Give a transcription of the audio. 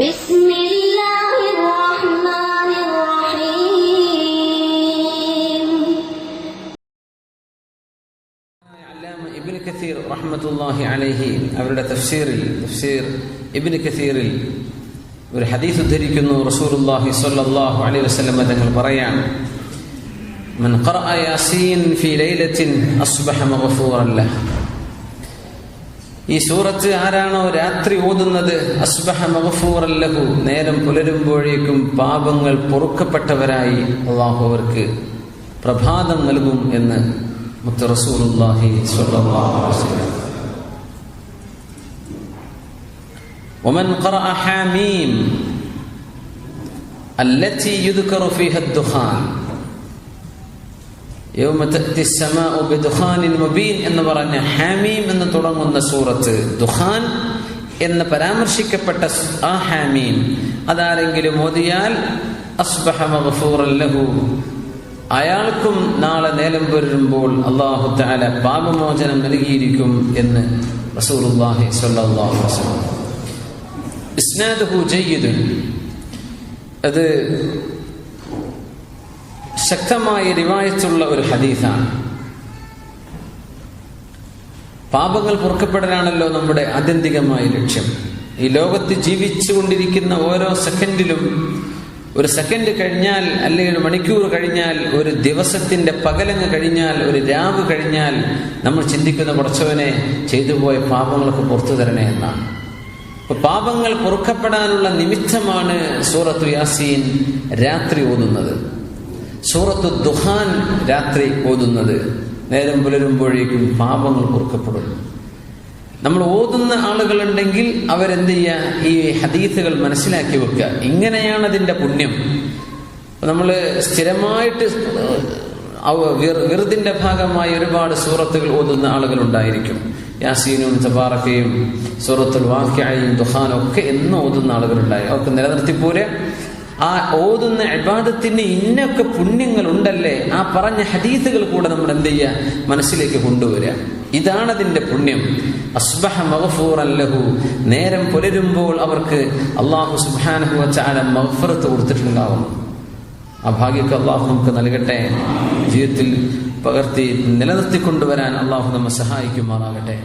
بسم الله الرحمن الرحيم അല്ലാമ ഇബ്നു കസീർ റഹ്മത്തുള്ളാഹി അലൈഹി അവരുടെ തഫ്സീറിൽ തഫ്സീർ ഇബ്നു കസീറിൽ ഒരു ഹദീസ് ഉദ്ധരിക്കുന്നു റസൂലുള്ളാഹി സ്വല്ലല്ലാഹു അലൈഹി വസല്ലം തങ്ങൾ പറയാൻ من قرأ ياسين في ليلة أصبح مغفورا له ഈ സൂറത്ത് ആരാണോ രാത്രി ഓതുന്നത് അസ്ബഹ മഗ്ഫൂറൻ ലഹു നേരം പുലരുമ്പോഴേക്കും പാപങ്ങൾ പൊറുക്കപ്പെട്ടവരായി അള്ളാഹു അവർക്ക് പ്രഭാതം നൽകും എന്ന് മുത്ത് റസൂലുള്ളാഹി സ്വല്ലല്ലാഹു അലൈഹി വസല്ലം ومن قرأ حاميم التي يذكر فيها الدخان മുബീൻ എന്ന് പറഞ്ഞ ഹാമീം എന്ന് തുടങ്ങുന്ന സൂറത്ത്. ദുഖാൻ എന്ന് പരാമർശിക്കപ്പെട്ട ആ ഹാമീം അതാരെങ്കിലും ഓതിയാൽ അയാൾക്കും നാളെ നേലം വരുമ്പോൾ അള്ളാഹു താല പാപമോചനം നൽകിയിരിക്കും എന്ന് റസൂർഹി സ്വല്ലാഹു അത് ശക്തമായ റിവായത്തുള്ള ഒരു ഹദീസാണ്. പാപങ്ങൾ പൊറുക്കപ്പെടലാണല്ലോ നമ്മുടെ ആത്യന്തികമായ ലക്ഷ്യം. ഈ ലോകത്ത് ജീവിച്ചുകൊണ്ടിരിക്കുന്ന ഓരോ സെക്കൻഡിലും ഒരു സെക്കൻഡ് കഴിഞ്ഞാൽ അല്ലെങ്കിൽ ഒരു മണിക്കൂർ കഴിഞ്ഞാൽ ഒരു ദിവസത്തിന്റെ പകലങ്ങ് കഴിഞ്ഞാൽ ഒരു രാവ് കഴിഞ്ഞാൽ നമ്മൾ ചിന്തിക്കുന്ന കുറച്ചവനെ ചെയ്തു പോയ പാപങ്ങൾക്ക് പുറത്തു തരണേ എന്നാണ്. അപ്പൊ പാപങ്ങൾ പൊറുക്കപ്പെടാനുള്ള നിമിത്തമാണ് സൂറത്ത് യാസീൻ രാത്രി ഓതുന്നത്. സൂറത്തു ദുഹാൻ രാത്രി ഓതുന്നത്. നേരം പുലരുമ്പോഴേക്കും പാപങ്ങൾ പൊറുക്കപ്പെടുന്നു നമ്മൾ ഓതുന്ന ആളുകളുണ്ടെങ്കിൽ അവരെന്ത് ചെയ്യുക ഈ ഹദീസുകൾ മനസ്സിലാക്കി വെക്കുക. ഇങ്ങനെയാണ് അതിന്റെ പുണ്യം. നമ്മൾ സ്ഥിരമായിട്ട് വെറുതിന്റെ ഭാഗമായി ഒരുപാട് സൂറത്തുകൾ ഓതുന്ന ആളുകൾ ഉണ്ടായിരിക്കും യാസീനും തബാറക്കയും സൂറത്തുൽ വാക്യായും ദുഹാനും ഒക്കെ എന്ന് ഓതുന്ന ആളുകളുണ്ടായി. അവർക്ക് നിലനിർത്തിപ്പോലെ ആ ഓതുന്ന അബാദത്തിന് ഇന്നൊക്കെ പുണ്യങ്ങൾ ഉണ്ടല്ലേ ആ പറഞ്ഞ ഹദീസുകൾ കൂടെ നമ്മൾ എന്ത് ചെയ്യുക മനസ്സിലേക്ക് കൊണ്ടുവരിക അതിന്റെ പുണ്യം. അസ്ബഹ മഗ്ഫൂർ അല്ലഹു നേരം പുലരുമ്പോൾ അവർക്ക് അള്ളാഹു സുബാനഹു വച്ചാല മഗ്ഫറത്ത് കൊടുത്തിട്ടുണ്ടാവും. ആ ഭാഗ്യമൊക്കെ അള്ളാഹു നമുക്ക് നൽകട്ടെ. ജീവിതത്തിൽ പകർത്തി നിലനിർത്തിക്കൊണ്ടുവരാൻ അള്ളാഹു നമ്മെ സഹായിക്കുമാറാകട്ടെ.